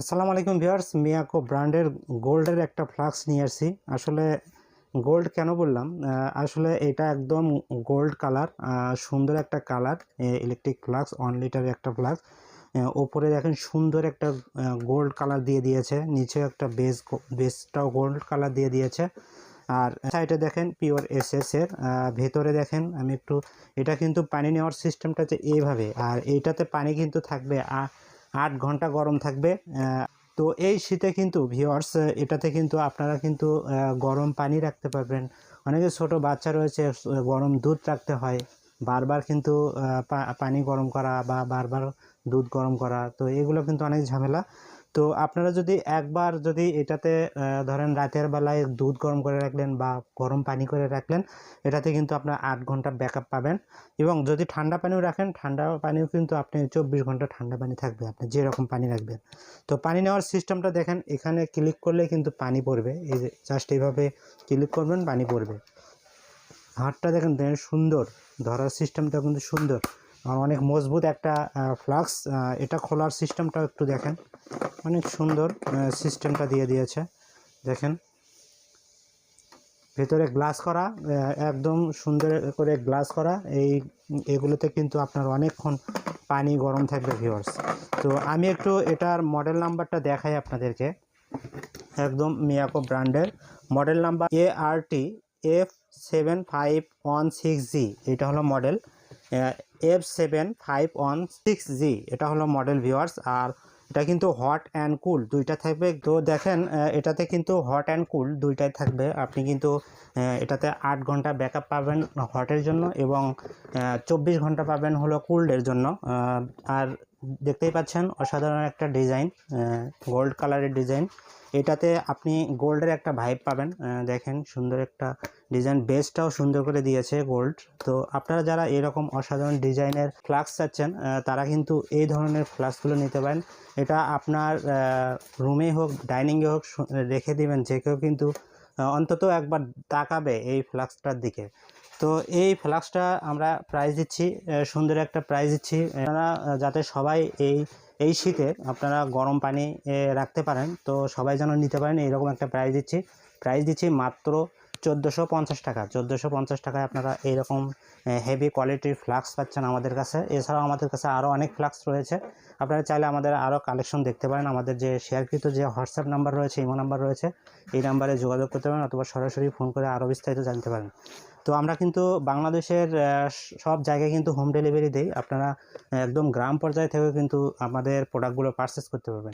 আসসালামু আলাইকুম ভিউয়ার্স, মিয়াকো ব্র্যান্ডের গোল্ডের একটা ফ্লাক্স নিয়ে আসছি। আসলে গোল্ড কেন বললাম? আসলে এটা একদম গোল্ড কালার সুন্দর একটা কালার ইলেকট্রিক ফ্লাক্স ওয়ান লিটারের একটা ফ্লাক্স ওপরে দেখেন সুন্দর একটা গোল্ড কালার দিয়ে দিয়েছে নিচে একটা বেস বেসটাও গোল্ড কালার দিয়ে দিয়েছে। আর সাইডে দেখেন পিওর এস এর ভেতরে দেখেন আমি একটু, এটা কিন্তু পানি নেওয়ার সিস্টেমটা হচ্ছে এইভাবে আর এইটাতে পানি কিন্তু থাকবে আট ঘণ্টা গরম থাকবে। তো এই শীতে কিন্তু ভিওয়ার্স এটাতে কিন্তু আপনারা কিন্তু গরম পানি রাখতে পারবেন। অনেকে ছোট বাচ্চা রয়েছে গরম দুধ রাখতে হয়। বারবার কিন্তু পানি গরম করা বা বারবার দুধ গরম করা, তো এগুলো কিন্তু অনেক ঝামেলা। তো আপনারা যদি একবার যদি এটাতে ধরেন রাতের বেলায় দুধ গরম করে রাখলেন বা গরম পানি করে রাখলেন, এটাতে কিন্তু আপনার আট ঘণ্টা ব্যাকআপ পাবেন। এবং যদি ঠান্ডা পানিও রাখেন, ঠান্ডা পানিও কিন্তু আপনি চব্বিশ ঘণ্টা ঠান্ডা পানি থাকবে, আপনি যেরকম পানি রাখবেন। তো পানি নেওয়ার সিস্টেমটা দেখেন, এখানে ক্লিক করলে কিন্তু পানি পড়বে। এই যে জাস্ট এইভাবে ক্লিক করবেন, পানি পড়বে। হাতটা দেখেন দেখেন সুন্দর, ধরার সিস্টেমটা কিন্তু সুন্দর। অনেক মজবুত একটা ফ্লাক্স এটা খোলার সিস্টেমটা একটু দেখেন। অনেক সুন্দর সিস্টেমটা দিয়ে দিয়েছে। দেখেন। ভেতরে গ্লাস করা একদম সুন্দর করে গ্লাস করা। এই, এগুলোতে কিন্তু আপনার অনেকক্ষণ পানি গরম থাকবে ভিউয়ার্স তো আমি একটু এটার মডেল নাম্বারটা দেখাই আপনাদেরকে। একদম মিয়াকো ব্র্যান্ডের। Model number A R T F seven five one six G এটা হলো model F seven five one six G এটা হলো মডেল ভিওয়ার্স আর এটা কিন্তু হট অ্যান্ড কুল দুইটা থাকবে। তো দেখেন এটাতে কিন্তু হট অ্যান্ড কুল দুইটাই থাকবে। আপনি কিন্তু এটাতে আট ঘণ্টা ব্যাকআপ পাবেন হটের জন্য এবং চব্বিশ ঘণ্টা পাবেন হলো কুল্ডের জন্য। আর দেখতেই পাচ্ছেন অসাধারণ একটা ডিজাইন গোল্ড কালারের ডিজাইন। এটাতে আপনি গোল্ডের একটা ভাইব পাবেন। দেখেন সুন্দর একটা ডিজাইন। বেসটাও সুন্দর করে দিয়েছে গোল্ড তো আপনারা যারা এরকম অসাধারণ ডিজাইনের ফ্লাক্স চাচ্ছেন তারা কিন্তু এই ধরনের ফ্লাক্সগুলো নিতে পারেন। এটা আপনার রুমে হোক ডাইনিংয়ে হোক রেখে দিবেন। যে কেউ কিন্তু অন্তত একবার তাকাবে এই ফ্লাক্সটার দিকে। তো এই ফ্লাক্সটা আমরা প্রাইজ দিচ্ছি সুন্দর একটা প্রাইজ দিচ্ছি। আপনারা যাতে সবাই এই এই শীতে আপনারা গরম পানি রাখতে পারেন, তো সবাই যেন নিতে পারেন, এইরকম একটা প্রাইজ দিচ্ছি। প্রাইজ দিচ্ছি মাত্র চোদ্দোশো পঞ্চাশ টাকা। চোদ্দোশো পঞ্চাশ টাকায় আপনারা এইরকম হেভি কোয়ালিটির ফ্লাক্স পাচ্ছেন আমাদের কাছে। এছাড়াও আমাদের কাছে আরও অনেক ফ্লাক্স রয়েছে। আপনারা চাইলে আমাদের আরও কালেকশন দেখতে পারেন। আমাদের যে শেয়ারকৃত যে হোয়াটসঅ্যাপ নাম্বার রয়েছে ইমো নাম্বার রয়েছে, এই নাম্বারে যোগাযোগ করতে পারেন অথবা সরাসরি ফোন করে আরও বিস্তারিত জানতে পারেন। তো আমরা কিন্তু বাংলাদেশের সব জায়গায় কিন্তু হোম ডেলিভারি দিই। আপনারা একদম গ্রাম পর্যায়ে থেকেও কিন্তু আমাদের প্রোডাক্টগুলো পারচেস করতে পারবেন।